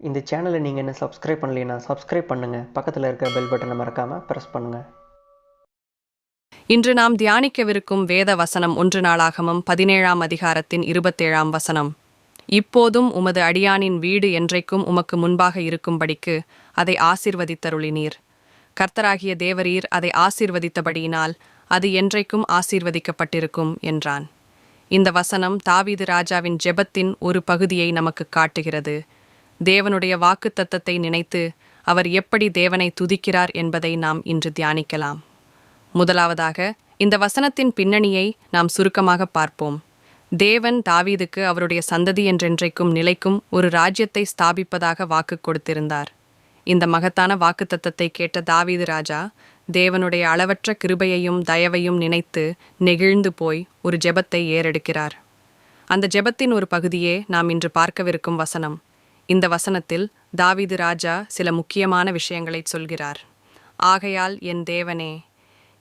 இந்த சேனலை நீங்கள் என்ன சப்ஸ்கிரைப் பண்ணலைன்னா சப்ஸ்கிரைப் பண்ணுங்கள் பக்கத்தில் இருக்கிற பெல் பட்டனை மறக்காமல் ப்ரெஸ் பண்ணுங்கள் இன்று நாம் தியானிக்கவிருக்கும் வேத வசனம் ஒன்று நாளாகமும் பதினேழாம் அதிகாரத்தின் இருபத்தேழாம் வசனம். இப்போதும் உமது அடியானின் வீடு என்றைக்கும் உமக்கு முன்பாக இருக்கும்படிக்கு அதை ஆசீர்வதித்தருளினீர். கர்த்தராகிய தேவரீர் அதை ஆசீர்வதித்தபடியினால் அது என்றைக்கும் ஆசீர்வதிக்கப்பட்டிருக்கும் என்றான். இந்த வசனம் தாவீது ராஜாவின் ஜெபத்தின் ஒரு பகுதியை நமக்கு காட்டுகிறது. தேவனுடைய வாக்குத்தத்தத்தை நினைத்து அவர் எப்படி தேவனை துதிக்கிறார் என்பதை நாம் இன்று தியானிக்கலாம். முதலாவதாக இந்த வசனத்தின் பின்னணியை நாம் சுருக்கமாக பார்ப்போம். தேவன் தாவீதுக்கு அவருடைய சந்ததி என்றென்றைக்கும் நிலைக்கும் ஒரு ராஜ்யத்தை ஸ்தாபிப்பதாக வாக்கு கொடுத்திருந்தார். இந்த மகத்தான வாக்குத்தத்தத்தை கேட்ட தாவீது ராஜா தேவனுடைய அளவற்ற கிருபையையும் தயவையும் நினைத்து நெகிழ்ந்து போய் ஒரு ஜெபத்தை ஏறெடுக்கிறார். அந்த ஜெபத்தின் ஒரு பகுதியே நாம் இன்று பார்க்கவிருக்கும் வசனம். இந்த வசனத்தில் தாவீது ராஜா சில முக்கியமான விஷயங்களை சொல்கிறார். ஆகையால் என் தேவனே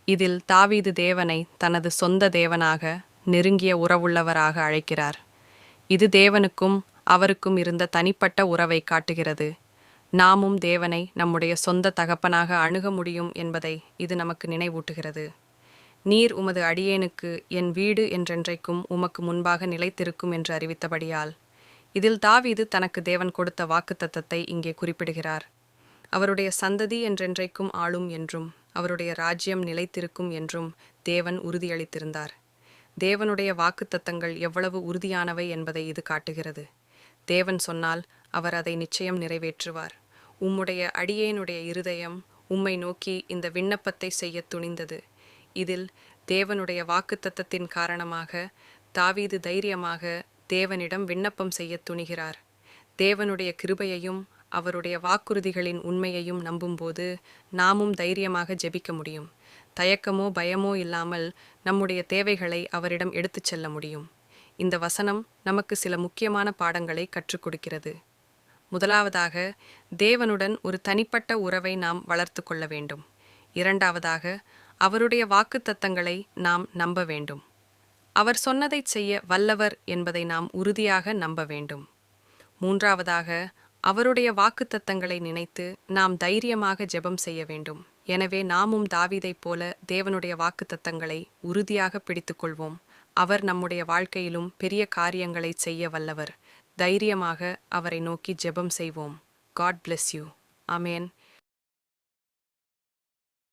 இதில் தாவீது தேவனை தனது சொந்த தேவனாக நெருங்கிய உறவுள்ளவராக அழைக்கிறார். இது தேவனுக்கும் அவருக்கும் இருந்த தனிப்பட்ட உறவை காட்டுகிறது. நாமும் தேவனை நம்முடைய சொந்த தகப்பனாக அணுக முடியும் என்பதை இது நமக்கு நினைவூட்டுகிறது. நீர் உமது அடியேனுக்கு என் வீடு என்றென்றைக்கும் உமக்கு முன்பாக நிலைத்திருக்கும் என்று அறிவித்தபடியால் இதில் தாவீது தனக்கு தேவன் கொடுத்த வாக்குத்தத்தத்தை இங்கே குறிப்பிடுகிறார். அவருடைய சந்ததி என்றென்றைக்கும் ஆளும் என்றும் அவருடைய ராஜ்யம் நிலைத்திருக்கும் என்றும் தேவன் உறுதியளித்திருந்தார். தேவனுடைய வாக்குத்தத்தங்கள் எவ்வளவு உறுதியானவை என்பதை இது காட்டுகிறது. தேவன் சொன்னால் அவர் அதை நிச்சயம் நிறைவேற்றுவார். உம்முடைய அடியேனுடைய இருதயம் உம்மை நோக்கி இந்த விண்ணப்பத்தை செய்ய துணிந்தது. இதில் தேவனுடைய வாக்குத்தத்தத்தின் காரணமாக தாவீது தைரியமாக தேவனிடம் விண்ணப்பம் செய்ய துணிகிறார். தேவனுடைய கிருபையையும் அவருடைய வாக்குறுதிகளின் உண்மையையும் நம்பும்போது நாமும் தைரியமாக ஜெபிக்க முடியும். தயக்கமோ பயமோ இல்லாமல் நம்முடைய தேவைகளை அவரிடம் எடுத்துச் செல்ல முடியும். இந்த வசனம் நமக்கு சில முக்கியமான பாடங்களை கற்றுக் கொடுக்கிறது. முதலாவதாக தேவனுடன் ஒரு தனிப்பட்ட உறவை நாம் வளர்த்து கொள்ள வேண்டும். இரண்டாவதாக அவருடைய வாக்குத்தத்தங்களை நாம் நம்ப வேண்டும். அவர் சொன்னதைச் செய்ய வல்லவர் என்பதை நாம் உறுதியாக நம்ப வேண்டும். மூன்றாவதாக அவருடைய வாக்குத்தத்தங்களை நினைத்து நாம் தைரியமாக ஜெபம் செய்ய வேண்டும். எனவே நாமும் தாவிதைப் போல தேவனுடைய வாக்குத்தத்தங்களை உறுதியாக பிடித்துக்கொள்வோம் அவர் நம்முடைய வாழ்க்கையிலும் பெரிய காரியங்களை செய்ய வல்லவர். தைரியமாக அவரை நோக்கி ஜெபம் செய்வோம். God bless you amen